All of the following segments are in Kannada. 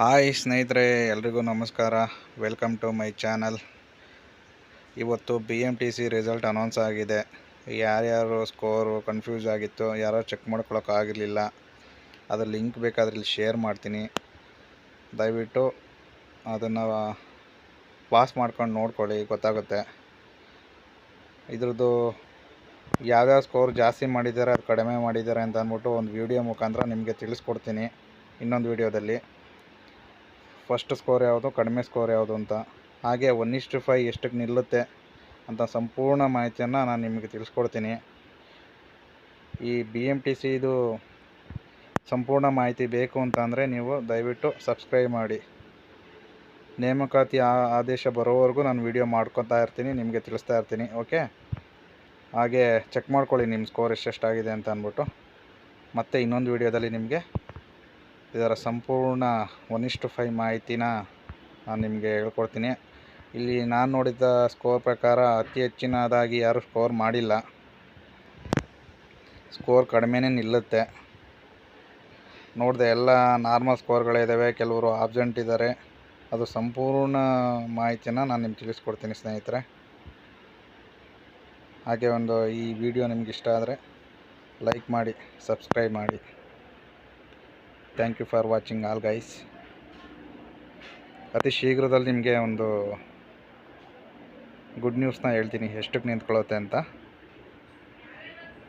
ಹಾಯ್ ಸ್ನೇಹಿತರೆ, ಎಲ್ರಿಗೂ ನಮಸ್ಕಾರ. ವೆಲ್ಕಮ್ ಟು ಮೈ ಚಾನಲ್ ಇವತ್ತು B M T C result announce ಆಗಿದೆ. ಯಾರ್ಯಾರು ಸ್ಕೋರು ಕನ್ಫ್ಯೂಸ್ ಆಗಿತ್ತು, ಯಾರೋ ಚೆಕ್ ಮಾಡ್ಕೊಳಕ್ಕಾಗಿರಲಿಲ್ಲ ಅದ್ರ ಲಿಂಕ್ ಬೇಕಾದ್ರೆ ಇಲ್ಲಿ ಶೇರ್ ಮಾಡ್ತೀನಿ. ದಯವಿಟ್ಟು ಅದನ್ನು ಪಾಸ್ ಮಾಡ್ಕೊಂಡು ನೋಡ್ಕೊಳ್ಳಿ, ಗೊತ್ತಾಗುತ್ತೆ. ಇದ್ರದ್ದು ಯಾವ್ಯಾವ ಸ್ಕೋರ್ ಜಾಸ್ತಿ ಮಾಡಿದ್ದಾರೆ, ಅದು ಕಡಿಮೆ ಮಾಡಿದ್ದಾರೆ ಅಂತ ಅಂದ್ಬಿಟ್ಟು ಒಂದು ವಿಡಿಯೋ ಮುಖಾಂತರ ನಿಮಗೆ ತಿಳಿಸ್ಕೊಡ್ತೀನಿ. ಇನ್ನೊಂದು ವಿಡಿಯೋದಲ್ಲಿ ಫಸ್ಟ್ ಸ್ಕೋರ್ ಯಾವುದು, ಕಡಿಮೆ ಸ್ಕೋರ್ ಯಾವುದು ಅಂತ. ಹಾಗೆ ಒನ್ ಇಷ್ಟು ಫೈ ಎಷ್ಟಕ್ಕೆ ನಿಲ್ಲುತ್ತೆ ಅಂತ ಸಂಪೂರ್ಣ ಮಾಹಿತಿಯನ್ನು ನಾನು ನಿಮಗೆ ತಿಳಿಸ್ಕೊಡ್ತೀನಿ. ಈ ಬಿ ಎಂ ಟಿ ಸಿದು ಸಂಪೂರ್ಣ ಮಾಹಿತಿ ಬೇಕು ಅಂತ ಅಂದರೆ ನೀವು ದಯವಿಟ್ಟು ಸಬ್ಸ್ಕ್ರೈಬ್ ಮಾಡಿ. ನೇಮಕಾತಿ ಆದೇಶ ಬರೋವರೆಗೂ ನಾನು ವಿಡಿಯೋ ಮಾಡ್ಕೊತಾ ಇರ್ತೀನಿ, ನಿಮಗೆ ತಿಳಿಸ್ತಾ ಇರ್ತೀನಿ ಓಕೆ ಹಾಗೆ ಚೆಕ್ ಮಾಡ್ಕೊಳ್ಳಿ ನಿಮ್ಮ ಸ್ಕೋರ್ ಎಷ್ಟೆಷ್ಟಾಗಿದೆ ಅಂತ ಅಂದ್ಬಿಟ್ಟು. ಮತ್ತೆ ಇನ್ನೊಂದು ವಿಡಿಯೋದಲ್ಲಿ ನಿಮಗೆ ಇದರ ಸಂಪೂರ್ಣ ಒನ್ ಇಷ್ಟು ಫೈವ್ ಮಾಹಿತಿನ ನಾನು ನಿಮಗೆ ಹೇಳ್ಕೊಡ್ತೀನಿ. ಇಲ್ಲಿ ನಾನು ನೋಡಿದ ಸ್ಕೋರ್ ಪ್ರಕಾರ ಅತಿ ಹೆಚ್ಚಿನದಾಗಿ ಯಾರೂ ಸ್ಕೋರ್ ಮಾಡಿಲ್ಲ. ಸ್ಕೋರ್ ಕಡಿಮೆನೇ ನಿಲ್ಲುತ್ತೆ. ನೋಡಿದೆ ಎಲ್ಲ ನಾರ್ಮಲ್ ಸ್ಕೋರ್ಗಳಿದ್ದಾವೆ ಕೆಲವರು ಆಬ್ಸೆಂಟ್ ಇದ್ದಾರೆ ಅದು ಸಂಪೂರ್ಣ ಮಾಹಿತಿನ ನಾನು ನಿಮ್ಗೆ ತಿಳಿಸ್ಕೊಡ್ತೀನಿ ಸ್ನೇಹಿತರೆ. ಹಾಗೆ ಒಂದು ಈ ವಿಡಿಯೋ ನಿಮ್ಗೆ ಇಷ್ಟ ಆದರೆ ಲೈಕ್ ಮಾಡಿ ಸಬ್ಸ್ಕ್ರೈಬ್ ಮಾಡಿ. Thank you for watching all guys ಅತಿ ಶೀಘ್ರದಲ್ಲಿ ನಿಮಗೆ ಒಂದು ಗುಡ್ ನ್ಯೂಸ್ನ ಹೇಳ್ತೀನಿ. ಎಷ್ಟಕ್ಕೆ ನಿಂತ್ಕೊಳ್ಳುತ್ತೆ ಅಂತ.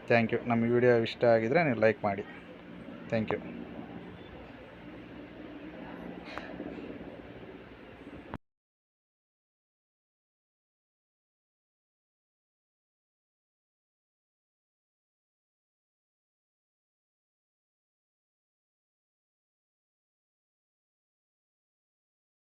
ಥ್ಯಾಂಕ್ ಯು ನಮ್ಮ ವಿಡಿಯೋ ಇಷ್ಟ ಆಗಿದ್ದರೆ ನೀವು ಲೈಕ್ ಮಾಡಿ. Thank you